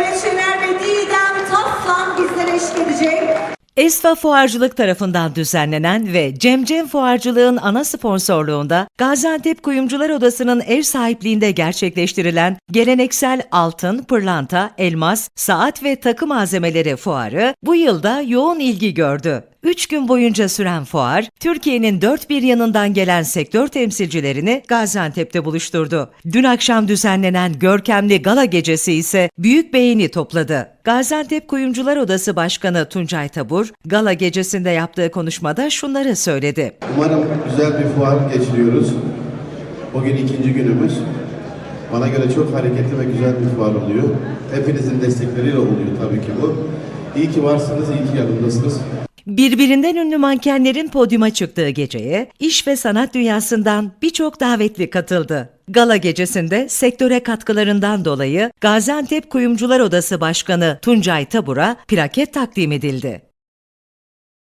Mehmet Şener ve Didem Taslan bizlere eşlik edecek. Esva Fuarcılık tarafından düzenlenen ve Cemcem Cem Fuarcılığın ana sponsorluğunda Gaziantep Kuyumcular Odası'nın ev sahipliğinde gerçekleştirilen geleneksel altın, pırlanta, elmas, saat ve takı malzemeleri fuarı bu yılda yoğun ilgi gördü. Üç gün boyunca süren fuar, Türkiye'nin dört bir yanından gelen sektör temsilcilerini Gaziantep'te buluşturdu. Dün akşam düzenlenen görkemli gala gecesi ise büyük beğeni topladı. Gaziantep Kuyumcular Odası Başkanı Tuncay Tabur, gala gecesinde yaptığı konuşmada şunları söyledi. Umarım güzel bir fuar geçiriyoruz. Bugün ikinci günümüz. Bana göre çok hareketli ve güzel bir fuar oluyor. Hepinizin destekleriyle oluyor tabii ki bu. İyi ki varsınız, iyi ki yanımdasınız. Birbirinden ünlü mankenlerin podyuma çıktığı geceye iş ve sanat dünyasından birçok davetli katıldı. Gala gecesinde sektöre katkılarından dolayı Gaziantep Kuyumcular Odası Başkanı Tuncay Tabur'a plaket takdim edildi.